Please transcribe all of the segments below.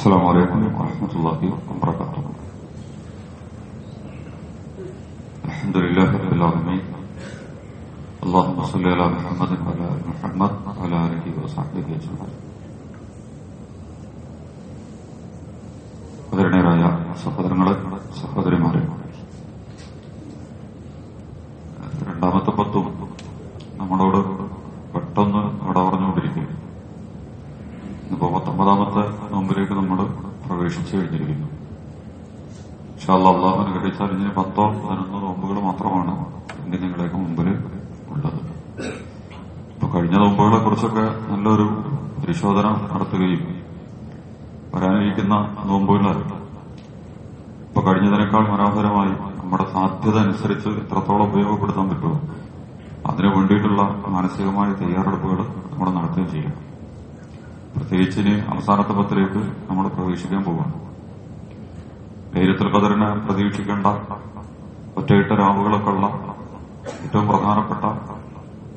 السلام عليكم ورحمة الله وبركاته الحمد لله رب العالمين اللهم صل على محمد وعلى آل محمد وعلى آله وصحبه أجمعين ആദരണീയരായ സഹോദരങ്ങളെ സഹോദരിമാരെ നമ്മൾ പ്രവേശിച്ചു കഴിഞ്ഞിരിക്കുന്നു. ഷാല്ല അള്ളാഹു അനുഗ്രഹിച്ചാൽ ഇനി പത്തോ പതിനൊന്നോ നോമ്പുകൾ മാത്രമാണ് ഇനി നിങ്ങളുടെയൊക്കെ മുമ്പിൽ ഉള്ളത്. ഇപ്പൊ കഴിഞ്ഞ നോമ്പുകളെ കുറിച്ചൊക്കെ നല്ലൊരു പരിശോധന നടത്തുകയും വരാനിരിക്കുന്ന നോമ്പുകൾ ഇപ്പൊ കഴിഞ്ഞതിനേക്കാൾ മനോഹരമായി നമ്മുടെ സാധ്യത അനുസരിച്ച് എത്രത്തോളം ഉപയോഗപ്പെടുത്താൻ പറ്റുമോ അതിനു വേണ്ടിയിട്ടുള്ള മാനസികമായ തയ്യാറെടുപ്പുകൾ നമ്മൾ നടത്തുകയും ചെയ്യണം പ്രത്യേകിച്ച് ഇനി അവസാനത്തെ പത്തിലേക്ക് നമ്മൾ പ്രവേശിക്കാൻ പോവാണ്. ലൈലത്തുൽ ഖദറിനെ പ്രതീക്ഷിക്കേണ്ട ഒറ്റയിട്ട രാവുകളൊക്കെ ഉള്ള ഏറ്റവും പ്രധാനപ്പെട്ട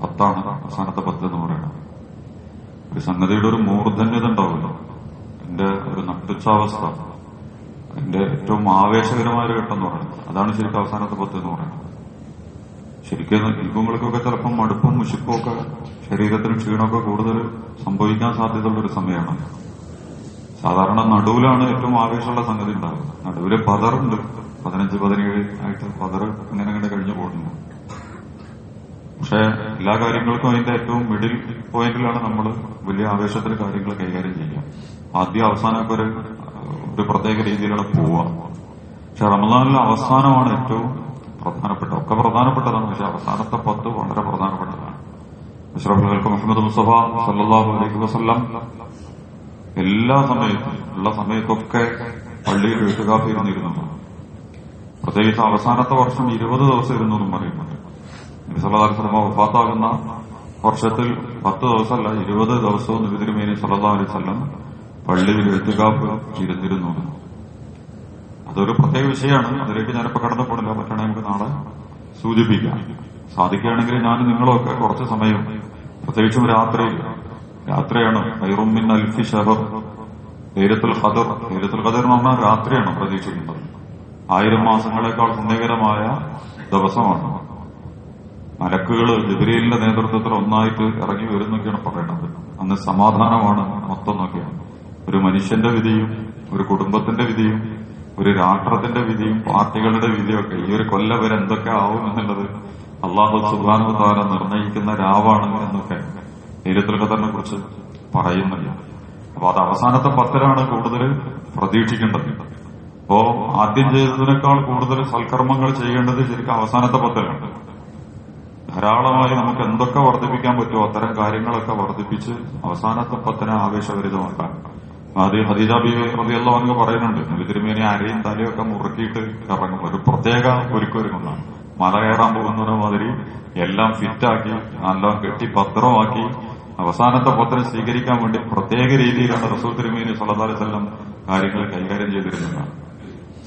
പത്താണ് അവസാനത്തെ പത്ത് എന്ന് പറയുന്നത്. ഒരു സംഗതിയുടെ ഒരു മൂർധന്യത ഉണ്ടാവില്ല എന്റെ ഒരു നട്ടുച്ചാവസ്ഥ എന്റെ ഏറ്റവും ആവേശകരമായ ഒരു ഘട്ടം എന്ന് പറയുന്നത്. അതാണ് ശരിക്കും അവസാനത്തെ പത്ത് എന്ന് പറയുന്നത്. ശരിക്കും ഇൽപ്പങ്ങൾക്കൊക്കെ ചിലപ്പം മടുപ്പും മുഷിപ്പും ഒക്കെ ശരീരത്തിന് ക്ഷീണമൊക്കെ കൂടുതൽ സംഭവിക്കാൻ സാധ്യതയുള്ള ഒരു സമയമാണ്. സാധാരണ നടുവിലാണ് ഏറ്റവും ആവേശമുള്ള സംഗതി ഉണ്ടാവുക. നടുവിൽ പതറുണ്ട്. പതിനഞ്ച് പതിനേഴ് ആയിട്ട് പതറ് അങ്ങനെ ഇങ്ങനെ കഴിഞ്ഞു പോകുന്നു. പക്ഷെ എല്ലാ കാര്യങ്ങൾക്കും അതിന്റെ ഏറ്റവും മിഡിൽ പോയിന്റിലാണ് നമ്മൾ വലിയ ആവേശത്തിൽ കാര്യങ്ങൾ കൈകാര്യം ചെയ്യുക. ആദ്യ അവസാനമൊക്കെ ഒരു ഒരു പ്രത്യേക രീതിയിലാണ് പോവുക. പക്ഷെ റമദാനിലെ അവസാനമാണ് ഏറ്റവും പ്രധാനപ്പെട്ട ഒക്കെ പ്രധാനപ്പെട്ടതാണ് പക്ഷെ അവസാനത്തെ പത്ത് വളരെ പ്രധാനപ്പെട്ടതാണ്. അഷ്റഫുകൾക്ക് മുഹമ്മദ് മുസ്തഫ സല്ലാഹു അലൈഹി വസ്ല്ലാം എല്ലാ സമയത്തും ഉള്ള സമയത്തൊക്കെ പള്ളിയിൽ വീട്ടുകാപ്പി ഇരുന്നിരുന്നു. പ്രത്യേകിച്ച് അവസാനത്തെ വർഷം ഇരുപത് ദിവസം ഇരുന്നു എന്നും പറയുന്നുണ്ട് സ്വലമ വഫാത്താകുന്ന വർഷത്തിൽ പത്ത് ദിവസമല്ല ഇരുപത് ദിവസവും നിബിതിരുമേനി സല്ലാ അലൈഹി വല്ലം പള്ളിയിൽ എഴുത്തുകാപ്പ് ഇരുന്നിരുന്നു. അതൊരു പ്രത്യേക വിഷയമാണ്. അതിലേക്ക് ഞാനിപ്പോ കടന്നു പോണില്ല പറ്റണേ നമുക്ക് നാളെ സൂചിപ്പിക്കാം. സാധിക്കുകയാണെങ്കിൽ ഞാൻ നിങ്ങളൊക്കെ കുറച്ച് സമയം പ്രത്യേകിച്ചും രാത്രി രാത്രിയാണ്. ഹൈറുമിൻ അൽഫി ഷഹർ ധൈര്യത്തുൽ ഖദർ. ധൈര്യത്തുൽ ഖദർ എന്ന് പറഞ്ഞാൽ രാത്രിയാണ് പ്രതീക്ഷിക്കുന്നത്. ആയിരം മാസങ്ങളെക്കാൾ പുണ്യകരമായ ദിവസമാണ്. മലക്കുകൾ ജിബിരിയിലിന്റെ നേതൃത്വത്തിൽ ഒന്നായിട്ട് ഇറങ്ങി വരുന്നൊക്കെയാണ് പറയുന്നത് അന്ന് സമാധാനമാണ് മൊത്തം നോക്കിയാണ് ഒരു മനുഷ്യന്റെ വിധിയും ഒരു കുടുംബത്തിന്റെ വിധിയും ഒരു രാഷ്ട്രത്തിന്റെ വിധിയും പാർട്ടികളുടെ വിധിയും ഒക്കെ ഈ ഒരു കൊല്ലം വരെ എന്തൊക്കെ ആവും എന്നുള്ളത് അള്ളാഹു സുബാനു താര നിർണയിക്കുന്ന രാവാണ് എന്നൊക്കെ ഖദറിനെ കുറിച്ച് പറയുന്നില്ല. അപ്പൊ അത് അവസാനത്തെ പത്തിലാണ് കൂടുതൽ പ്രതീക്ഷിക്കേണ്ടത്. അപ്പോ ആദ്യം ചെയ്തതിനേക്കാൾ കൂടുതൽ സൽക്കർമ്മങ്ങൾ ചെയ്യേണ്ടത് ശരിക്കും അവസാനത്തെ പത്തിലാണ്. ധാരാളമായി നമുക്ക് എന്തൊക്കെ വർദ്ധിപ്പിക്കാൻ പറ്റുമോ അത്തരം കാര്യങ്ങളൊക്കെ വർദ്ധിപ്പിച്ച് അവസാനത്തെ പത്തിനെ ആവേശഭരിതമാക്കാൻ. ആദ്യം ഹദീജ ബീവി റതിയല്ലോ എന്ന് പറയുന്നുണ്ട് നബിതിരുമേനി അരയും തലയൊക്കെ മുറുക്കിയിട്ട് ഇറങ്ങും ഒരു പ്രത്യേക ഒരുക്കൊരുങ്ങുന്നതാണ് മല കയറാൻ പോകുന്ന മാതിരി എല്ലാം ഫിറ്റാക്കി നല്ല കെട്ടി പത്രമാക്കി അവസാനത്തെ പത്രം സ്വീകരിക്കാൻ വേണ്ടി പ്രത്യേക രീതിയിലാണ് റസൂൽ തിരുമേനി സലതാലിസെല്ലാം കാര്യങ്ങൾ കൈകാര്യം ചെയ്തിരുന്നത്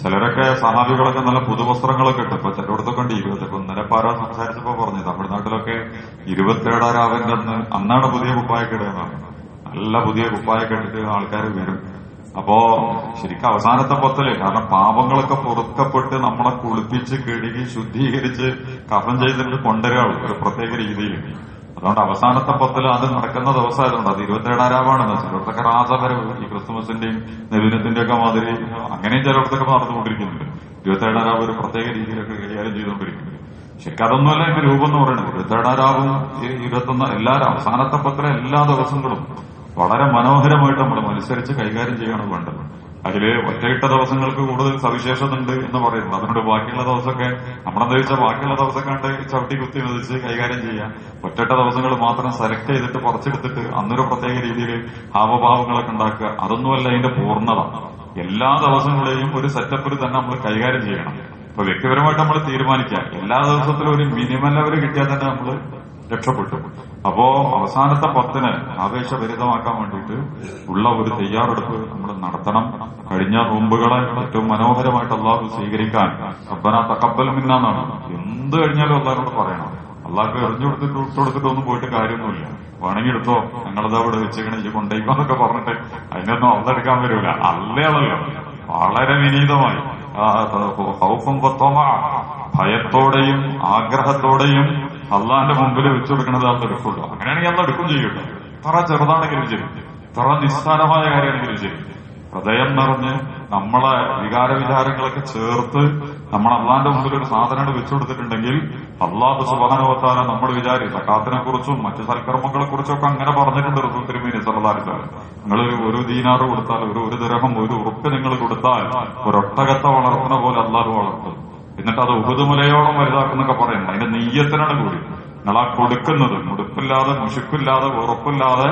ചിലരൊക്കെ സഹാബികളൊക്കെ നല്ല പുതുവസ്ത്രങ്ങളൊക്കെ ഇട്ട്. ഇപ്പൊ ചിലയിടത്തൊക്കെ ഉണ്ട് ഇരുപത്തൊക്കെ പാരാ സംസാരിച്ചപ്പോ പറഞ്ഞു തമിഴ്നാട്ടിലൊക്കെ ഇരുപത്തേഴാം രാവിന്റെ അന്ന് അന്നാണ് പുതിയ കുപ്പായൊക്കെ ഇടുന്നതാണ്. നല്ല പുതിയ കുപ്പായ ഇട്ടിട്ട് ആൾക്കാർ വരും. അപ്പോ ശരിക്കും അവസാനത്തെ പൊത്തൽ കാരണം പാപങ്ങളൊക്കെ പൊറുക്കപ്പെട്ട് നമ്മളെ കുളിപ്പിച്ച് കിഴുകി ശുദ്ധീകരിച്ച് കഫം ചെയ്തിട്ട് കൊണ്ടുവരാളൂ ഒരു പ്രത്യേക രീതിയിൽ അതുകൊണ്ട് അവസാനത്തെ പൊത്തൽ അത് നടക്കുന്ന ദിവസമായതുകൊണ്ട് അത് ഇരുപത്തിരണ്ടാം രാവാണെന്ന് ചിലയിടത്തൊക്കെ രാസപരവ് ഈ ക്രിസ്തുമസിന്റെയും നവീനത്തിന്റെ ഒക്കെ മാതിരി അങ്ങനെയും ചിലയിടത്തൊക്കെ നടന്നുകൊണ്ടിരിക്കുന്നുണ്ട്. ഇരുപത്തിരണ്ടാം രാവ് ഒരു പ്രത്യേക രീതിയിലൊക്കെ കൈകാര്യം ചെയ്തുകൊണ്ടിരിക്കുന്നുണ്ട്. ശരിക്കും അതൊന്നുമല്ല എന്റെ രൂപം എന്ന് പറയുന്നത്. ഇരുപത്തിരണ്ടാം രാവും ഇരുപത്തൊന്ന് എല്ലാ അവസാനത്തെ പത്തിലെ എല്ലാ ദിവസങ്ങളും വളരെ മനോഹരമായിട്ട് നമ്മൾ മത്സരിച്ച് കൈകാര്യം ചെയ്യാണ് വേണ്ടത്. അതിൽ ഒറ്റയിട്ട ദിവസങ്ങൾക്ക് കൂടുതൽ സവിശേഷത ഉണ്ട് എന്ന് പറയുന്നത്. അതുകൊണ്ട് ബാക്കിയുള്ള ദിവസമൊക്കെ നമ്മളെന്താ വെച്ചാൽ ബാക്കിയുള്ള ദിവസമൊക്കെ കണ്ട് ചവിട്ടി കുത്തി മതിച്ച് കൈകാര്യം ചെയ്യാം ഒറ്റയിട്ട ദിവസങ്ങൾ മാത്രം സെലക്ട് ചെയ്തിട്ട് കുറച്ചെടുത്തിട്ട് അന്നൊരു പ്രത്യേക രീതിയിൽ ഹാവഭാവങ്ങളൊക്കെ ഉണ്ടാക്കുക. അതൊന്നുമല്ല അതിന്റെ പൂർണത. എല്ലാ ദിവസങ്ങളെയും ഒരു സെറ്റപ്പിൽ തന്നെ നമ്മൾ കൈകാര്യം ചെയ്യണം. ഇപ്പൊ വ്യക്തിപരമായിട്ട് നമ്മൾ തീരുമാനിക്കാം എല്ലാ ദിവസത്തിലും ഒരു മിനിമം ലെവൽ കിട്ടിയാൽ തന്നെ നമ്മൾ രക്ഷപ്പെട്ടു അപ്പോ അവസാനത്തെ പത്തിന് ആവേശഭരിതമാക്കാൻ വേണ്ടിയിട്ട് ഉള്ള ഒരു തയ്യാറെടുപ്പ് നമ്മൾ നടത്തണം. കഴിഞ്ഞ നോമ്പുകളെ ഏറ്റവും മനോഹരമായിട്ട് അള്ളാഹു സ്വീകരിക്കാൻ റബ്ബന തക്കബൽ മിന്നാന്നാണ് എന്ത് കഴിഞ്ഞാലും അള്ളാഹിനോട് പറയണം. അള്ളാഹ് എറിഞ്ഞു കൊടുത്തിട്ട് ഇട്ട് കൊടുത്തിട്ടൊന്നും പോയിട്ട് കാര്യമൊന്നുമില്ല. വേണമെങ്കിൽ എടുത്തോ. ഞങ്ങളത് അവിടെ വെച്ചേക്കണേ ഇത് കൊണ്ടേക്കാന്നൊക്കെ പറഞ്ഞിട്ട് അതിനൊന്നും അള്ളെടുക്കാൻ വരില്ല അല്ലയാളല്ലോ വളരെ വിനീതമായി. ഭയത്തോടെയും ആഗ്രഹത്തോടെയും അള്ളാന്റെ മുമ്പിൽ വെച്ചു കൊടുക്കണത് അള്ള എടുക്കുള്ളൂ അങ്ങനെയാണെങ്കിൽ അള്ള എടുക്കും ചെയ്യട്ടെ ഇത്ര ചെറുതാണെങ്കിലും ശരി. ഇത്ര നിസ്സാരമായ കാര്യമാണെങ്കിലും ചെയ്യും ഹൃദയം നിറഞ്ഞ് നമ്മളെ വികാര വിചാരങ്ങളൊക്കെ ചേർത്ത് നമ്മൾ അള്ളാന്റെ മുമ്പിൽ ഒരു സാധനം വെച്ചു കൊടുത്തിട്ടുണ്ടെങ്കിൽ അള്ളാഹു സുബാനുവത്താല നമ്മൾ വിചാരിച്ച സക്കാത്തിനെ കുറിച്ചും മറ്റു സൽക്കർമ്മങ്ങളെ കുറിച്ചും ഒക്കെ അങ്ങനെ പറഞ്ഞിട്ടുണ്ട് റസൂൽ തിരുമേനി സല്ലാറിച്ചാൽ നിങ്ങൾ ഒരു ദീനാറ് കൊടുത്താൽ ഒരു ഒരു ദരഹം ഒരു ഉറുപ്പ് നിങ്ങൾ കൊടുത്താൽ ഒരൊട്ടകത്തെ വളർത്തുന്ന പോലെ അള്ളാഹു വളർത്തും. എന്നിട്ട് അത് ഉഹുദുമലയോളം വലുതാക്കുന്നൊക്കെ പറയുന്നത് അതിന്റെ നെയ്യത്തിനാണ് കൂടി. നിങ്ങൾ ആ കൊടുക്കുന്നത്. മുടുപ്പില്ലാതെ മുഷിപ്പില്ലാതെ ഉറപ്പില്ലാതെ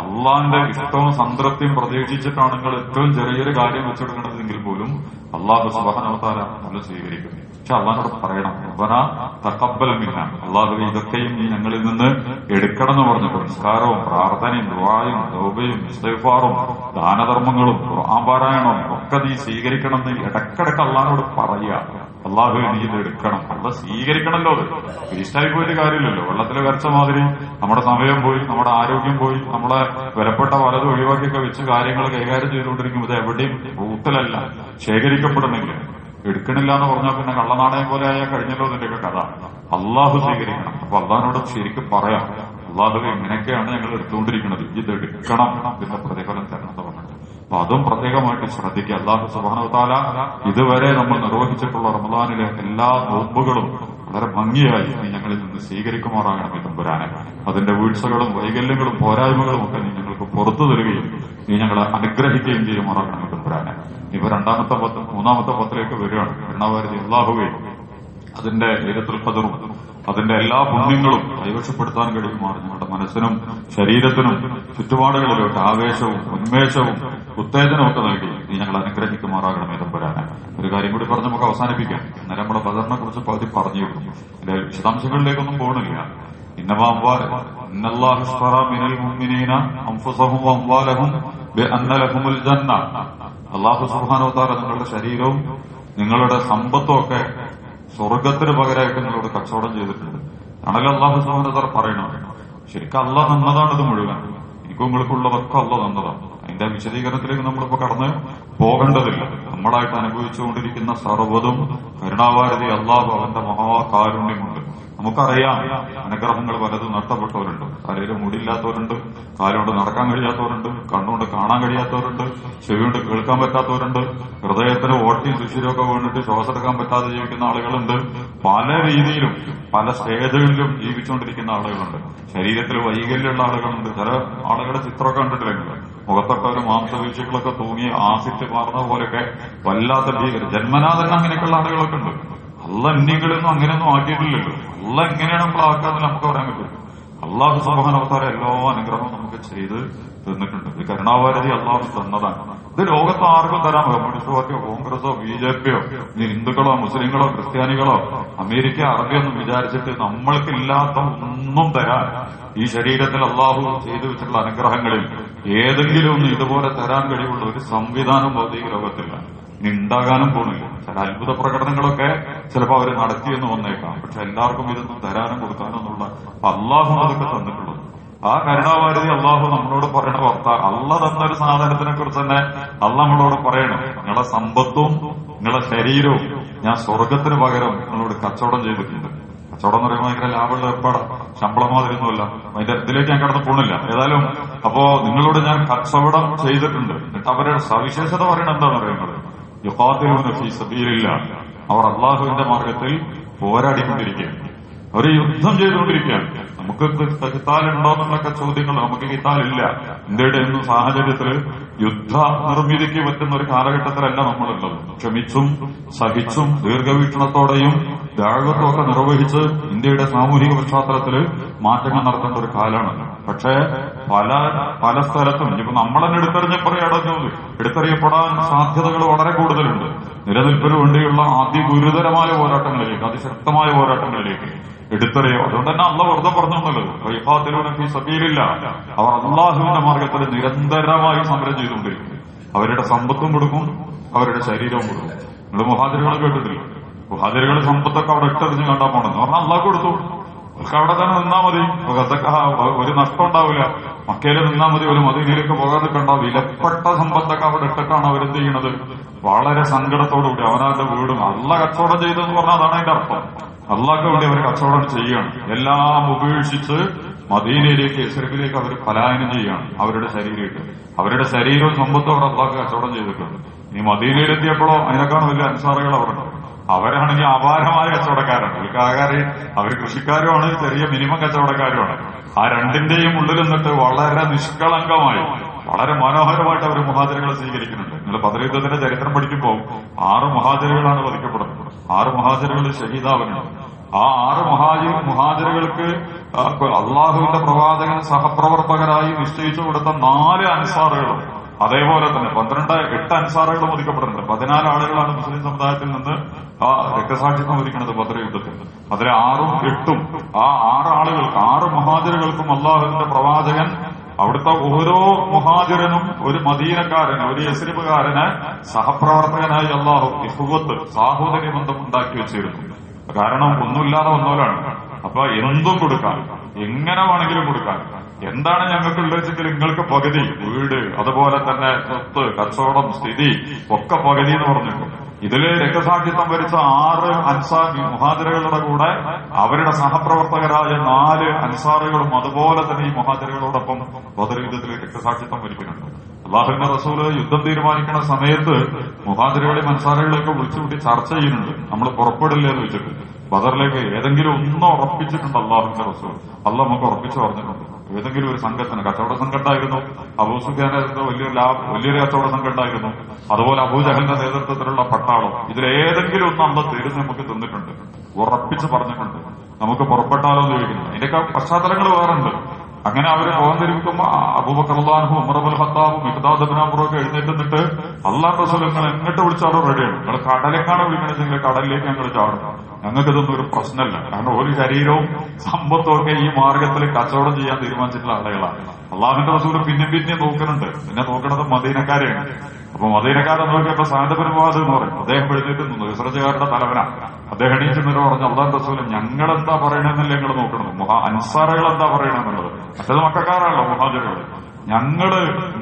അള്ളാന്റെ ഇഷ്ടവും സംതൃപ്തിയും പ്രതീക്ഷിച്ചിട്ടാണ് നിങ്ങൾ ഏറ്റവും ചെറിയൊരു കാര്യം വെച്ചെടുക്കുന്നതെങ്കിൽ പോലും അള്ളാഹു സുബാനവതാര നല്ല സ്വീകരിക്കും. പക്ഷെ അള്ളാഹിനോട് പറയണം. ഇവന തക്കബൽ അള്ളാഹു ഇതൊക്കെയും നീ ഞങ്ങളിൽ നിന്ന് എടുക്കണം എന്ന് പറഞ്ഞു. പുരസ്കാരവും പ്രാർത്ഥനയും ദുവായും ദൗബയും ഇസ്തഫാറും ദാനധർമ്മങ്ങളും ഖുർആൻ പാരായണവും ഒക്കെ നീ സ്വീകരിക്കണം എന്ന് ഇടക്കിടക്ക് അള്ളാഹിനോട് പറയുക. അള്ളാഹു ഇത് എടുക്കണം. അള്ള സ്വീകരിക്കണമല്ലോ അത്. വേസ്റ്റായി പോയിട്ട് കാര്യമില്ലല്ലോ. വെള്ളത്തിൽ വരച്ച മാതിരി നമ്മുടെ സമയം പോയി നമ്മുടെ ആരോഗ്യം പോയി നമ്മളെ വിലപ്പെട്ട വലത് ഒഴിവാക്കിയൊക്കെ വെച്ച് കാര്യങ്ങൾ കൈകാര്യം ചെയ്തുകൊണ്ടിരിക്കുമ്പോൾ എവിടെയും റൂട്ടിലല്ല ശേഖരിക്കപ്പെടുന്നില്ല. എടുക്കണില്ല എന്ന് പറഞ്ഞാൽ പിന്നെ കള്ളനാണയം പോലെ ആയാൽ കഴിഞ്ഞല്ലോ ഇതിന്റെയൊക്കെ കഥ. അള്ളാഹു സ്വീകരിക്കണം. അപ്പൊ അള്ളാഹിനോട് ശരിക്കും പറയാം. അള്ളാഹു ഇങ്ങനെയൊക്കെയാണ് ഞങ്ങൾ എടുത്തുകൊണ്ടിരിക്കുന്നത്? ഇത് എടുക്കണം. പിന്നെ പ്രതിഫലം തരണം എന്ന് അപ്പൊ അതും പ്രത്യേകമായിട്ട് ശ്രദ്ധിക്കുക. അള്ളാഹു സുബാനുത്താല ഇതുവരെ നമ്മൾ നിർവഹിച്ചിട്ടുള്ള റമദാനിലെ എല്ലാ നോമ്പുകളും വളരെ ഭംഗിയായി ഞങ്ങളിൽ നിന്ന് സ്വീകരിക്കുമാറാകണം തമ്പുരാനെ. അതിന്റെ വീഴ്ചകളും വൈകല്യങ്ങളും പോരായ്മകളും ഒക്കെ നീ ഞങ്ങൾക്ക് പുറത്തു തരികയും നീ ഞങ്ങളെ അനുഗ്രഹിക്കുകയും ചെയ്യുമാറാകണം തമ്പുരാനെ. ഇപ്പൊ രണ്ടാമത്തെ പത്ത് മൂന്നാമത്തെ പത്തിലേക്ക് വരികയാണ്. എണ്ണാവാരി അള്ളാഹുവേ അതിന്റെ ലൈലത്തുൽ ഖദറും അതിന്റെ എല്ലാ പുണ്യങ്ങളും കൈവശപ്പെടുത്താൻ കഴിയുമാണ് നിങ്ങളുടെ മനസ്സിനും ശരീരത്തിനും ചുറ്റുപാടുകളിലോട്ട് ആവേശവും ഉന്മേഷവും ഉത്തേജനവും ഒക്കെ നൽകി. നീ ഞങ്ങൾ അനുഗ്രഹിക്കുമാറാകണമേ തമ്പുരാനെ. ഒരു കാര്യം കൂടി പറഞ്ഞ് നമുക്ക് അവസാനിപ്പിക്കാം. ഇന്നലെ നമ്മുടെ ബദറിനെ കുറിച്ച് പകുതി പറഞ്ഞു കിട്ടും ഇതിന്റെ വിശദാംശങ്ങളിലേക്കൊന്നും പോകണില്ല. അള്ളാഹു സുഹാനോത്താര നിങ്ങളുടെ ശരീരവും നിങ്ങളുടെ സമ്പത്തും ഒക്കെ സ്വർഗത്തിന് പകരമായിട്ട് നിങ്ങളോട് കച്ചവടം ചെയ്തിട്ടുണ്ട്. ആണല്ലോ അള്ളാഹു സഹോദർ പറയണത് ശരിക്കും അല്ല തന്നതാണ് ഇത് മുഴുവൻ. എനിക്കും നിങ്ങൾക്കുള്ളതൊക്കെ അല്ല തന്നതാണ്. അതിന്റെ വിശദീകരണത്തിലേക്ക് നമ്മളിപ്പോ കടന്ന് പോകേണ്ടതില്ല. നമ്മളായിട്ട് അനുഭവിച്ചുകൊണ്ടിരിക്കുന്ന സർവതും കരുണാവാരതി അള്ളാഹു അവന്റെ മഹാകാരുണ്യമുണ്ട്. നമുക്കറിയാം അനുഗ്രഹങ്ങൾ പലതും നഷ്ടപ്പെട്ടവരുണ്ട്. തലയിൽ മുടിയില്ലാത്തവരുണ്ട് കാലുകൊണ്ട് നടക്കാൻ കഴിയാത്തവരുണ്ട് കണ്ണുകൊണ്ട് കാണാൻ കഴിയാത്തവരുണ്ട് ചെവികൊണ്ട് കേൾക്കാൻ പറ്റാത്തവരുണ്ട് ഹൃദയത്തിന് ഓട്ടിയും ശിശിരൊക്കെ വീണിട്ട് ശ്വാസം എടുക്കാൻ പറ്റാതെ ജീവിക്കുന്ന ആളുകളുണ്ട്. പല രീതിയിലും പല സ്റ്റേജുകളിലും ജീവിച്ചുകൊണ്ടിരിക്കുന്ന ആളുകളുണ്ട്. ശരീരത്തിൽ വൈകല്യമുള്ള ആളുകളുണ്ട്. ചില ആളുകളുടെ ചിത്രമൊക്കെ കണ്ടിട്ടില്ലെങ്കിൽ മുഖത്തൊക്കെ ഒരു മാംസവീഴ്ചകളൊക്കെ തൂങ്ങി ആസിറ്റ് മാറുന്ന പോലെയൊക്കെ വല്ലാത്ത ഭീകര ജന്മനാ തന്നെ അങ്ങനെയൊക്കെയുള്ള ആളുകളൊക്കെ ഉണ്ട്. അല്ല എന്നെങ്കിലൊന്നും അങ്ങനെയൊന്നും ആക്കിയിട്ടില്ലല്ലോ. അല്ല എങ്ങനെയാണ് നമ്മൾ ആക്കാന്ന് നമുക്ക് പറയാൻ പറ്റും. അള്ളാഹു സുബാനവതാര എല്ലാ അനുഗ്രഹവും നമുക്ക് ചെയ്ത് തന്നിട്ടുണ്ട്. ഇത് കരുണാവാരതി അള്ളാഹു തന്നതാണ്. ഇത് ലോകത്ത് ആർക്കും തരാൻ കമ്മ്യൂണിസ്റ്റ് പാർട്ടിയോ കോൺഗ്രസോ ബി ജെ പിയോ ഹിന്ദുക്കളോ മുസ്ലിങ്ങളോ ക്രിസ്ത്യാനികളോ അമേരിക്ക അറബിയൊന്നും വിചാരിച്ചിട്ട് നമ്മൾക്കില്ലാത്ത ഒന്നും തരാൻ ഈ ശരീരത്തിൽ അള്ളാഹു ചെയ്തു വെച്ചിട്ടുള്ള അനുഗ്രഹങ്ങളിൽ ഏതെങ്കിലും ഒന്ന് ഇതുപോലെ തരാൻ കഴിവുള്ള ഒരു സംവിധാനം ഭൗതിക ലോകത്തില്ല ഉണ്ടാകാനും പോണില്ല ചില അത്ഭുത പ്രകടനങ്ങളൊക്കെ ചിലപ്പോൾ അവർ നടത്തിയെന്ന് വന്നേക്കാം. പക്ഷെ എല്ലാവർക്കും ഇതൊന്നും തരാനും കൊടുക്കാനും എന്നുള്ള അള്ളാഹു അതൊക്കെ തന്നിട്ടുള്ളത്. ആ കരുണാവാരതി അള്ളാഹു നമ്മളോട് പറയണ വാർത്ത അള്ള തന്ന ഒരു സാധനത്തിനെ കുറിച്ച് തന്നെ അള്ള നമ്മളോട് പറയണം. നിങ്ങളെ സമ്പത്തും നിങ്ങളെ ശരീരവും ഞാൻ സ്വർഗത്തിന് പകരം നിങ്ങളോട് കച്ചവടം ചെയ്തിട്ടുണ്ട്. കച്ചവടം എന്ന് പറയുമ്പോൾ ഭയങ്കര ലാഭമുള്ള ഏർപ്പാട്. ശമ്പളം മാതിരിയൊന്നുമല്ല. അതിന്റെ ഇതിലേക്ക് ഞാൻ കടന്നു പോണില്ല ഏതായാലും അപ്പോ നിങ്ങളോട് ഞാൻ കച്ചവടം ചെയ്തിട്ടുണ്ട്. എന്നിട്ട് അവരുടെ സവിശേഷത പറയണത് എന്താണെന്ന് അറിയുന്നത് യുഹാദിലൂന ഫീ സബീലില്ല. അവർ അള്ളാഹുവിന്റെ മാർഗത്തിൽ പോരാടിക്കൊണ്ടിരിക്കുകയാണ്. അവർ യുദ്ധം ചെയ്തുകൊണ്ടിരിക്കുകയാണ്. നമുക്ക് കിത്താലുണ്ടോ എന്നുള്ളൊക്കെ ചോദ്യങ്ങൾ നമുക്ക് കിത്താലില്ല ഇന്ത്യയുടെ ഒന്നും സാഹചര്യത്തിൽ യുദ്ധ നിർമ്മിതിക്ക് പറ്റുന്ന ഒരു കാലഘട്ടത്തിലല്ല നമ്മളുള്ളത്. ക്ഷമിച്ചും സഹിച്ചും ദീർഘവീക്ഷണത്തോടെയും ത്യാഗത്വമൊക്കെ നിർവഹിച്ച് ഇന്ത്യയുടെ സാമൂഹിക പശ്ചാത്തലത്തിൽ മാറ്റങ്ങൾ നടത്തേണ്ട ഒരു കാലമാണ് പക്ഷേ പല പല സ്ഥലത്തും ഇനിയിപ്പോ നമ്മൾ തന്നെ എടുത്തെറിഞ്ഞ പറയാടുന്നത് എടുത്തെറിയപ്പെടാൻ സാധ്യതകൾ വളരെ കൂടുതലുണ്ട്. നിലനിൽപ്പിന് വേണ്ടിയുള്ള അതിഗുരുതരമായ പോരാട്ടങ്ങളിലേക്ക് അതിശക്തമായ പോരാട്ടങ്ങളിലേക്ക് എടുത്തറിയോ അതുകൊണ്ട് തന്നെ അള്ള വെറുതെ പറഞ്ഞെന്നുള്ളത് വൈഫാത്തിലൂടെ സബീലില്ല. അവർ അള്ളാഹുവിന്റെ മാർഗത്തിൽ നിരന്തരമായി സമരം ചെയ്തുകൊണ്ടിരിക്കും അവരുടെ സമ്പത്തും കൊടുക്കും അവരുടെ ശരീരവും കൊടുക്കും. നിങ്ങൾ മുഹാദിറുകൾ കേട്ടിട്ടില്ല? മുഹാദിറുകൾ സമ്പത്തൊക്കെ അവിടെ ഇട്ടെറിഞ്ഞ് കണ്ടാൽ പോണെന്ന് പറഞ്ഞാൽ അള്ളാഹ് കൊടുത്തു. അവർക്ക് അവിടെ തന്നെ നിന്നാ മതി. ഒരു നഷ്ടം ഉണ്ടാവില്ല. മക്കയിൽ നിന്നാൽ മതി ഒരു മദീനയിലേക്ക് പോകാതെ കണ്ട വിലപ്പെട്ട സമ്പത്തൊക്കെ അവിടെ ഇട്ടിട്ടാണ് അവരെന്ത് ചെയ്യണത്? വളരെ സങ്കടത്തോടുകൂടി അവനവന്റെ വീടും അല്ല കച്ചവടം ചെയ്തെന്ന് പറഞ്ഞാൽ അതാണ് അതിന്റെ അർത്ഥം. അള്ളാഹ്ക്ക് വേണ്ടി അവർ കച്ചവടം ചെയ്യണം എല്ലാം ഉപേക്ഷിച്ച് മദീനയിലേക്ക് ഇസ്രബിലേക്ക് അവർ പലായനം ചെയ്യണം അവരുടെ ശരീരമായിട്ട്. അവരുടെ ശരീരവും സമ്പത്തും അവിടെ അള്ളാഹ് കച്ചവടം ചെയ്തിട്ടുണ്ട്. ഇനി മദീനയിലെത്തിയപ്പോഴോ അതിനേക്കാളും വലിയ അൻസാറുകൾ അവിടെ ഉണ്ട്. അവരാണെങ്കിൽ അപാരമായ കച്ചവടക്കാരാണ്. വിൽക്കാകാരെ അവർ കൃഷിക്കാരുമാണ്. ചെറിയ മിനിമം കച്ചവടക്കാരുമാണ്. ആ രണ്ടിന്റെയും ഉള്ളിൽ നിന്നിട്ട് വളരെ നിഷ്കളങ്കമായി വളരെ മനോഹരമായിട്ട് അവർ മുഹാജരുകളെ സ്വീകരിക്കുന്നുണ്ട്. നിങ്ങൾ പദയുദ്ധത്തിന്റെ ചരിത്രം പഠിക്കുമ്പോൾ ആറ് മുഹാജരുകളാണ് വധിക്കപ്പെടുന്നത് ആറ് മുഹാജരുകൾ ഷഹീദാവുന്നുണ്ട് ആ ആറ് മഹാജി മുഹാജരുകൾക്ക് അള്ളാഹുവിന്റെ പ്രവാചകൻ സഹപ്രവർത്തകരായി നിശ്ചയിച്ചു കൊടുത്ത നാല് അൻസാറുകളും അതേപോലെ തന്നെ പന്ത്രണ്ട് എട്ട് അൻസാറുകൾ ഒതുക്കപ്പെടുന്നുണ്ട് പതിനാല് ആളുകളാണ് മുസ്ലിം സമുദായത്തിൽ നിന്ന് ആ രക്തസാക്ഷിത്വം ഒതുക്കുന്നത് ഭദ്ര യുദ്ധത്തിൽ. അതിലെ ആറും എട്ടും ആ ആറ് ആളുകൾക്ക് ആറ് മഹാജരുകൾക്കും അള്ളാഹുവിന്റെ പ്രവാചകൻ അവിടുത്തെ ഓരോ മുഹാജിരനും ഒരു മദീനക്കാരന് ഒരു യസ്രിബുകാരന് സഹപ്രവർത്തകനായി അള്ളാഹു ഇഹുവത്ത് സാഹോദര്യ ബന്ധം ഉണ്ടാക്കി വെച്ചിരുന്നു. കാരണം ഒന്നുമില്ലാതെ വന്നവരാണ്. അപ്പൊ എന്തും കൊടുക്കാൻ എങ്ങനെ വേണമെങ്കിലും കൊടുക്കാൻ എന്താണ് ഞങ്ങൾക്ക് ഉള്ളതെങ്കിൽ നിങ്ങൾക്ക് പകുതി വീട് അതുപോലെ തന്നെ സ്വത്ത് കച്ചവടം സ്ഥിതി ഒക്കെ പകുതി എന്ന് പറഞ്ഞിട്ടുണ്ട് ഇതിൽ രക്തസാക്ഷിത്വം വരിച്ച ആറ് അൻസാ മുഹാജറുകളുടെ കൂടെ അവരുടെ സഹപ്രവർത്തകരായ നാല് അൻസാറുകളും അതുപോലെ തന്നെ ഈ മുഹാജറുകളോടൊപ്പം ബദർ യുദ്ധത്തിൽ രക്തസാക്ഷിത്വം വരിക്കുന്നുണ്ട്. അള്ളാഹുവിന്റെ റസൂൽ യുദ്ധം തീരുമാനിക്കുന്ന സമയത്ത് മുഹാജറുകളെയും അൻസാറുകളെയൊക്കെ വിളിച്ചുകൂട്ടി ചർച്ച ചെയ്യുന്നുണ്ട്. നമ്മൾ പുറപ്പെടില്ലേ എന്ന് വെച്ചിട്ട് ബദറിലേക്ക് ഏതെങ്കിലും ഒന്ന് ഉറപ്പിച്ചിട്ടുണ്ട് അള്ളാഹുവിന്റെ റസൂൽ അല്ല നമുക്ക് ഉറപ്പിച്ചു പറഞ്ഞിട്ടുണ്ട്. ഏതെങ്കിലും ഒരു സംഘത്തിന് കച്ചവട സംഘം ഉണ്ടായിരുന്നു അബൂസുഖാന്റെ വലിയൊരു ലാഭ വലിയൊരു കച്ചവട സംഘം ഉണ്ടായിരുന്നു അതുപോലെ അബൂജഹലിന്റെ നേതൃത്വത്തിലുള്ള പട്ടാളം. ഇതിലേതെങ്കിലും ഒന്ന് അന്ന് തീരുന്ന നമുക്ക് തന്നിട്ടുണ്ട്. ഉറപ്പിച്ച് പറഞ്ഞിട്ടുണ്ട്. നമുക്ക് പുറപ്പെട്ടാലോ എന്ന് ചോദിക്കുന്നു അതിന്റെയൊക്കെ പശ്ചാത്തലങ്ങൾ വേറുണ്ട്. അങ്ങനെ അവർ പോകാൻ തിരിക്കുമ്പോ അബൂബക്കർലാനും ഉമറബുൽ ഹത്താബും മിഖ്താദബിനാബുറും ഒക്കെ എഴുന്നേറ്റ് നിന്നിട്ട് അള്ളാഹ് റസൂൽ നിങ്ങൾ എങ്ങോട്ട് വിളിച്ചാലോ റെഡിയാണ് നിങ്ങൾ കടലേക്കാണ് വിളിക്കണമെങ്കിൽ കടലിലേക്ക് ഞങ്ങൾ ചാടും. ഞങ്ങൾക്ക് ഇതൊന്നും ഒരു പ്രശ്നമല്ല. കാരണം ഒരു ശരീരവും സമ്പത്തും ഒക്കെ ഈ മാർഗത്തിൽ കച്ചവടം ചെയ്യാൻ തീരുമാനിച്ചിട്ടുള്ള ആളുകളാണ്. അള്ളാഹിന്റെ റസൂൽ പിന്നെ പിന്നെ നോക്കുന്നുണ്ട്. പിന്നെ നോക്കണത് മദീനക്കാരെയാണ്. അപ്പൊ മദീനക്കാരെ നോക്കിയപ്പോ സാധപരവാദം എന്ന് പറയും അദ്ദേഹം എഴുന്നേറ്റ് നിന്നു വിസർജകാരുടെ തലവനാണ് അദ്ദേഹം എണീച്ചെന്നിട്ട് പറഞ്ഞു റസൂൽ ഞങ്ങൾ എന്താ പറയണമെന്നല്ലേ ഞങ്ങൾ നോക്കണം മുഹാ അൻസാറുകൾ എന്താ പറയണമെന്നുള്ളത് മറ്റത് മക്കാരാണല്ലോ മുഹാജറുകൾ ഞങ്ങൾ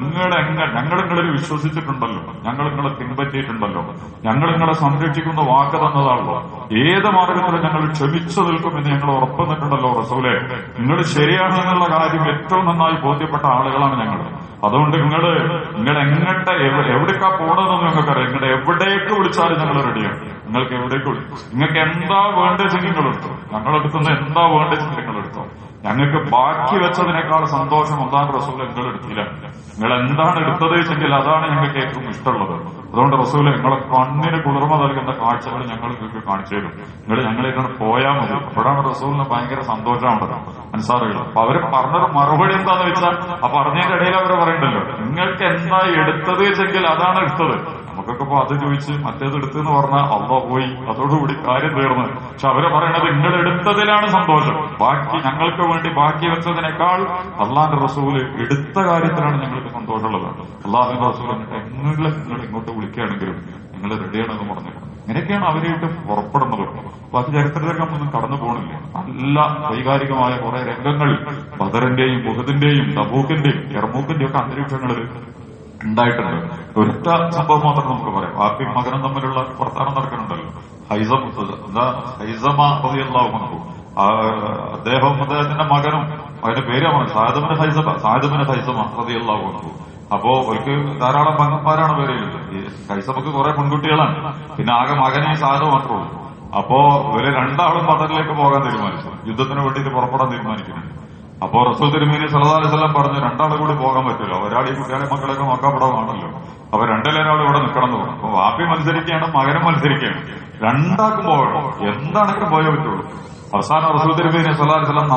നിങ്ങളുടെ എങ്ങനെ ഞങ്ങൾ നിങ്ങളിൽ വിശ്വസിച്ചിട്ടുണ്ടല്ലോ. ഞങ്ങൾ നിങ്ങളെ പിൻപറ്റിയിട്ടുണ്ടല്ലോ. ഞങ്ങൾ നിങ്ങളെ സംരക്ഷിക്കുന്ന വാക്ക് തന്നതാണല്ലോ. ഏത് മാർഗത്തിലും ഞങ്ങൾ ക്ഷമിച്ചു നിൽക്കുമെന്ന് ഞങ്ങൾ ഉറപ്പ് നിന്നിട്ടുണ്ടല്ലോ റസൂലെ. നിങ്ങൾ ശരിയാണെന്നുള്ള കാര്യം ഏറ്റവും നന്നായി ബോധ്യപ്പെട്ട ആളുകളാണ് ഞങ്ങൾ. അതുകൊണ്ട് നിങ്ങൾ നിങ്ങൾ എങ്ങോട്ട് എവ- എവിടേക്കാ പോണതെന്ന് ഞങ്ങൾക്കറിയാം. നിങ്ങളുടെ എവിടേക്ക് വിളിച്ചാലും ഞങ്ങൾ റെഡിയാണ് നിങ്ങൾക്ക് എവിടേക്ക് വിളിക്കും നിങ്ങൾക്ക് എന്താ വേണ്ടത് നിങ്ങൾ എടുത്തോ. ഞങ്ങളെടുക്കുന്ന എന്താ വേണ്ടത് നിങ്ങൾ എടുത്തോ. ഞങ്ങൾക്ക് ബാക്കി വെച്ചതിനേക്കാൾ സന്തോഷം ഒന്നാം റസൂൽ നിങ്ങൾ എടുത്തില്ല. നിങ്ങൾ എന്താണ് എടുത്തത് വെച്ചെങ്കിൽ അതാണ് ഞങ്ങൾക്ക് ഏറ്റവും ഇഷ്ടമുള്ളത്. അതുകൊണ്ട് റസൂൽ നിങ്ങളെ കണ്ണിന് കുളിർമ നൽകുന്ന കാഴ്ചകൾ ഞങ്ങൾ നിങ്ങൾക്ക് കാണിച്ചു തരും. നിങ്ങൾ ഞങ്ങളിങ്ങനെ പോയാൽ മതി. അപ്പോഴാണ് റസൂലിന് ഭയങ്കര സന്തോഷമാണത് മനസ്സാറുകൾ അപ്പൊ അവർ പറഞ്ഞൊരു മറുപടി എന്താന്ന് വെച്ചാൽ ആ പറഞ്ഞതിന്റെ ഇടയിൽ അവർ പറയണ്ടല്ലോ നിങ്ങൾക്ക് എന്താ എടുത്തത് വെച്ചെങ്കിൽ അതാണ് എടുത്തത്. നമുക്കൊക്കെ ഇപ്പൊ അത് ചോദിച്ച് മറ്റേത് എടുത്തെന്ന് പറഞ്ഞാൽ അള്ള പോയി. അതോടുകൂടി കാര്യം തീർന്ന്. പക്ഷെ അവർ പറയണത് നിങ്ങൾ എടുത്തതിലാണ് സന്തോഷം. ബാക്കി ഞങ്ങൾക്ക് വേണ്ടി ബാക്കി വെച്ചതിനേക്കാൾ അള്ളാന്റെ റസൂൽ എടുത്ത കാര്യത്തിലാണ് ഞങ്ങൾക്ക് സന്തോഷമുള്ളത്. അള്ളാഹിന്റെ റസൂൽ എങ്ങനെ നിങ്ങൾ ഇങ്ങോട്ട് വിളിക്കുകയാണെങ്കിലും നിങ്ങൾ റെഡിയാണെന്ന് പറഞ്ഞു. ഇങ്ങനെയൊക്കെയാണ് അവരായിട്ട് പുറപ്പെടുന്നത്. ബാക്കി ചരിത്രത്തിലേക്ക് നമ്മളൊന്നും കടന്നു പോകണില്ല നല്ല വൈകാരികമായ കുറെ രംഗങ്ങൾ. ബദറിന്റെയും ബുഹദിന്റെയും തബൂക്കിന്റെയും എറമൂക്കിന്റെയും ഒക്കെ അന്തരീക്ഷങ്ങളിൽ ഉണ്ടായിട്ടുണ്ട്. ഒരൊറ്റ സംഭവം മാത്രം നമുക്ക് പറയാം. വാപ്പിയും മകനും തമ്മിലുള്ള വർത്താനം നടക്കുന്നുണ്ടല്ലോ. ഹൈസം ഹൈസമ റളിയല്ലാഹു അദ്ദേഹം അദ്ദേഹത്തിന്റെ മകനും അതിന്റെ പേരാണ് സാഹിബിന് ഹൈസമ സാധുമന ഹൈസമ റളിയല്ലാഹു അൻഹു. അപ്പോ അവർക്ക് ധാരാളം മകന്മാരാണ് പേരുള്ളത് ഈ ഹൈസമക്ക് കുറെ പെൺകുട്ടികളാണ്. പിന്നെ ആകെ മകനെ സാധു സാധനം മാത്രമേ ഉള്ളൂ. അപ്പോ ഇവർ രണ്ടാളും ബദറിലേക്ക് പോകാൻ തീരുമാനിച്ചു. യുദ്ധത്തിന് വേണ്ടിയിട്ട് പുറപ്പെടാൻ തീരുമാനിക്കുന്നുണ്ട്. അപ്പോ റസൂൽ തിരുമേനി അലൈഹി പറഞ്ഞു രണ്ടാളും കൂടി പോകാൻ പറ്റില്ല ഒരാളീ ഈ കുട്ടികളെ മക്കളൊക്കെ നോക്കാപ്പെടാമാണല്ലോ. അപ്പൊ രണ്ടിലൊരാൾ ഇവിടെ നിൽക്കണം എന്ന് പറഞ്ഞു. അപ്പൊ വാപ്പി മത്സരിക്കുകയാണ് മകനും മത്സരിക്കുകയാണ്. രണ്ടാക്കും പോകണം എന്താണെങ്കിലും പോയേ പറ്റുള്ളൂ. അവസാനം റസൂൽ തിരുമേനി അലൈഹി വസല്ലം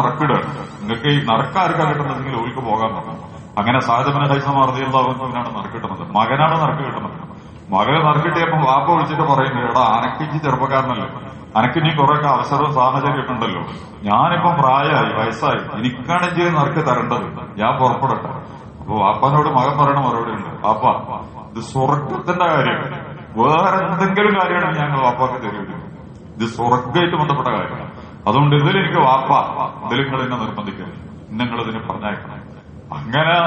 നിങ്ങൾക്ക് ഈ നറക്കാർക്കാ കിട്ടുന്നതെങ്കിൽ ഓൽക്ക് പോകാൻ പറഞ്ഞു. അങ്ങനെ സാഹിബിനെ ഹൈസമാർദിയുള്ളവനാണ് നറുക്ക് കിട്ടുന്നത്. മകനാണ് നറുക്ക് കിട്ടുന്നത്. മകനെ നറുക്കിട്ടിയപ്പോ വാപ്പ വിളിച്ചിട്ട് പറയുന്നു എടാ അനക്കിഞ്ചി ചെറുപ്പക്കാരനല്ലേ. അനക്കിനി കുറെയൊക്കെ അവസരവും സാഹചര്യം ഉണ്ടല്ലോ. ഞാനിപ്പം പ്രായമായി വയസ്സായി. എനിക്കാണ് ഇഞ്ചി നറുക്ക് തരേണ്ടത് ഞാൻ പുറപ്പെടട്ടെ. അപ്പൊ വാപ്പാനോട് മകൻ പറയണ മറുപടി ഉണ്ട്. വാപ്പ ഇത് സ്വർഗത്തിന്റെ കാര്യം. വേറെ എന്തെങ്കിലും കാര്യമാണ് ഞങ്ങൾ വാപ്പാക്ക് തരുള്ളൂ ഇത് സ്വർഗമായിട്ട് ബന്ധപ്പെട്ട കാര്യമാണ്. അതുകൊണ്ട് ഇതിലെനിക്ക് വാപ്പ ഇതിൽ നിങ്ങൾ എന്നെ നിർബന്ധിക്കരുത്. നിങ്ങൾ പറഞ്ഞയക്കണം. അങ്ങനെ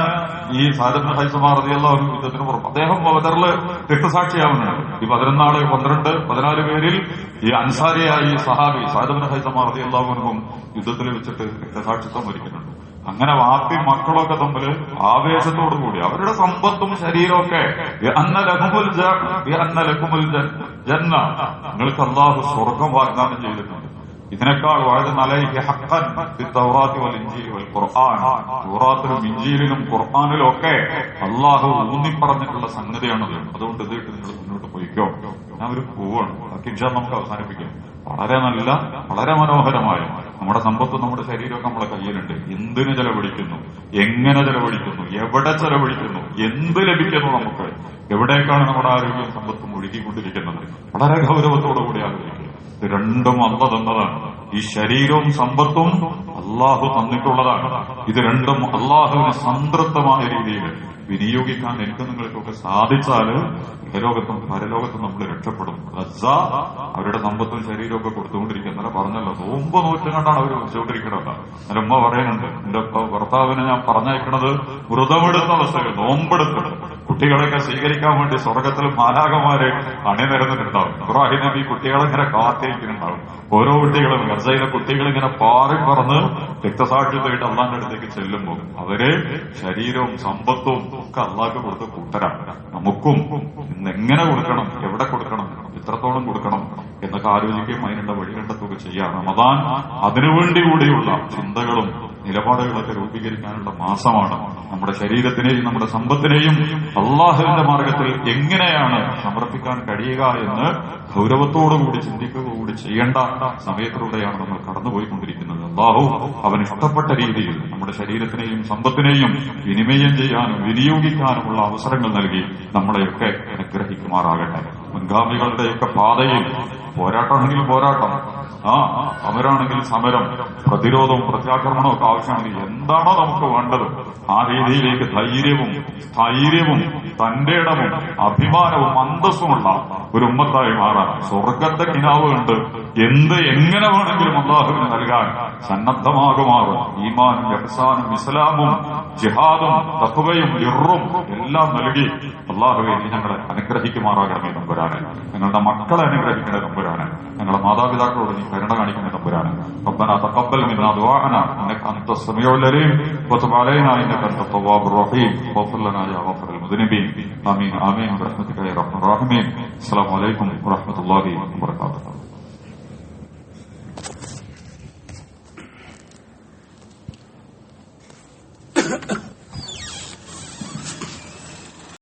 ഈ സാധന ഹൈസമാറിയുള്ള ഒരു യുദ്ധത്തിന് പുറം അദ്ദേഹം ബദറിൽ രക്തസാക്ഷിയാവുന്നുണ്ട് ഈ പതിനൊന്നാൾ പന്ത്രണ്ട് പതിനാല് പേരിൽ ഈ അൻസാരിയായ ഈ സഹാബി സാദബിന് ഹൈസമാറിയുള്ളവനും യുദ്ധത്തിൽ വെച്ചിട്ട് രക്തസാക്ഷിത്വം വരിക്കുന്നുണ്ട്. അങ്ങനെ വാപ്പി മക്കളൊക്കെ തമ്മിൽ ആവേശത്തോടു കൂടി അവരുടെ സമ്പത്തും ശരീരമൊക്കെ അന്ന ലഘുമുൽ ജ- അന്ന ലഹുമുൽ ജന്ന. നിങ്ങൾക്ക് അള്ളാഹു സ്വർഗം വാഗ്ദാനം ചെയ്തിട്ടുണ്ട്. ഇതിനേക്കാൾ വളരെ നല്ല ഹക്കൻ തൗറാത്തി വൽ ഇൻജീൽ വൽ തൗറാത്തിലും ഇൻജീലിലും ഖുർആനിലും ഒക്കെ അള്ളാഹു ഊന്നിപ്പറഞ്ഞിട്ടുള്ള സംഗതിയാണത്. അതുകൊണ്ട് ഇത് നിങ്ങൾ മുന്നോട്ട് പോയിക്കോ. ഞാൻ ഒരു പോവാണ്. ബാക്കി ഇൻഷാ നമുക്ക് അവസാനിപ്പിക്കാം. വളരെ നല്ല വളരെ മനോഹരമായ നമ്മുടെ സമ്പത്തും നമ്മുടെ ശരീരമൊക്കെ നമ്മുടെ കയ്യിലുണ്ട്. എന്തിന് ചെലവഴിക്കുന്നു? എങ്ങനെ ചെലവഴിക്കുന്നു? എവിടെ ചെലവഴിക്കുന്നു? എന്ത് ലഭിക്കുന്നു നമുക്ക്? എവിടേക്കാണ് നമ്മുടെ ആരോഗ്യവും സമ്പത്തും ഒഴുകിക്കൊണ്ടിരിക്കുന്നത്? വളരെ ഗൗരവത്തോടു കൂടി രണ്ടും അല്ല തന്നതാണ്. ഈ ശരീരവും സമ്പത്തും അള്ളാഹു തന്നിട്ടുള്ളതാണ്. ഇത് രണ്ടും അള്ളാഹുവിന് സംതൃപ്തമായ രീതിയിൽ വിനിയോഗിക്കാൻ എനിക്ക് നിങ്ങൾക്കൊക്കെ സാധിച്ചാൽ ഇഹലോകത്തും പരലോകത്തും നമ്മൾ രക്ഷപ്പെടും. റസ അവരുടെ സമ്പത്തും ശരീരവും ഒക്കെ കൊടുത്തുകൊണ്ടിരിക്കുക. എന്നാലും പറഞ്ഞല്ലോ നോമ്പ് നോറ്റുകൊണ്ടാണ് അവർ വെച്ചുകൊണ്ടിരിക്കുന്നത് അല്ല ഉമ്മ പറയുന്നുണ്ട് എന്റെ ഭർത്താവിനെ ഞാൻ പറഞ്ഞയക്കണത് വ്രതമെടുത്ത അവസ്ഥകൾ നോമ്പെടുത്തത് കുട്ടികളെയൊക്കെ സ്വീകരിക്കാൻ വേണ്ടി സ്വർഗത്തിൽ മാലാകമാര് അണിനിരന്നിട്ടുണ്ടാവും. ഇബ്രാഹിം നബി കുട്ടികളെ ഇങ്ങനെ കാത്തിരിക്കുന്നുണ്ടാവും. ഓരോ കുട്ടികളും ഗർജയിലെ കുട്ടികൾ ഇങ്ങനെ പാറി പറന്ന് രക്തസാക്ഷിത്വമായിട്ട് അള്ളാന്റെ അടുത്തേക്ക് ചെല്ലുമ്പോൾ അവർ ശരീരവും സമ്പത്തും ഒക്കെ അള്ളാഹ്ക്ക് കൊടുത്ത് കൂട്ടരാണ്. നമുക്കും ഇന്ന് എങ്ങനെ കൊടുക്കണം എവിടെ കൊടുക്കണം എത്രത്തോളം കൊടുക്കണം എന്നൊക്കെ ആലോചിക്കുകയും അതിനുള്ള വഴി കണ്ടെത്തുകയും ചെയ്യാം. റമദാൻ അതിനുവേണ്ടി കൂടിയുള്ള ചിന്തകളും നിലപാടുകളൊക്കെ രൂപീകരിക്കാനുള്ള മാസമാണ്. നമ്മുടെ ശരീരത്തിനെയും നമ്മുടെ സമ്പത്തിനെയും അള്ളാഹുവിന്റെ മാർഗത്തിൽ എങ്ങനെയാണ് സമർപ്പിക്കാൻ കഴിയുക എന്ന് ഗൗരവത്തോടുകൂടി ചിന്തിക്കുക കൂടി ചെയ്യേണ്ട സമയത്തിലൂടെയാണ് നമ്മൾ കടന്നുപോയിക്കൊണ്ടിരിക്കുന്നത്. അള്ളാഹു അവൻ ഇഷ്ടപ്പെട്ട രീതിയിൽ നമ്മുടെ ശരീരത്തിനെയും സമ്പത്തിനെയും വിനിമയം ചെയ്യാനും വിനിയോഗിക്കാനുമുള്ള അവസരങ്ങൾ നൽകി നമ്മളെയൊക്കെ അനുഗ്രഹിക്കുമാറാകട്ടെ. മുൻഗാമികളുടെയൊക്കെ പാതയിൽ പോരാട്ടമാണെങ്കിൽ പോരാട്ടം. ആ സമരമാണെങ്കിൽ സമരം പ്രതിരോധവും പ്രത്യാക്രമണവും ഒക്കെ ആവശ്യമാണെങ്കിൽ എന്താണോ നമുക്ക് വേണ്ടത്. ആ രീതിയിലേക്ക് ധൈര്യവും സ്ഥൈര്യവും തന്റെ ഇടവും അഭിമാനവും അന്തസ്സുമുള്ള ഒരു ഉമ്മത്തായി മാറാൻ സ്വർഗത്തെ കിനാവ് കണ്ട് എന്ത് എങ്ങനെ വേണമെങ്കിലും അള്ളാഹുവിന് നൽകാൻ സന്നദ്ധമാകുമാറും ഈമാനും എഹ്സാനും ഇസ്ലാമും ജിഹാദും തഹുവയും ഇറും എല്ലാം നൽകി അള്ളാഹുവെ നീ ഞങ്ങളെ അനുഗ്രഹിക്കുമാറാകണമേ നമ്പുരാനെ ഞങ്ങളുടെ മക്കളെ അനുഗ്രഹിക്കണേ നമ്പുരാനെ ഞങ്ങളുടെ മാതാപിതാക്കളോട് നീ കരുണ കാണിക്കുന്ന നമ്പുരാനെ ربنا تقبل منا دعاءنا انك انت السميع العليم وتب علينا انك انت التواب الرحيم واغفر لنا يا غافر المذنبين امين امين برحمتك يا ارحم الراحمين السلام عليكم ورحمه الله وبركاته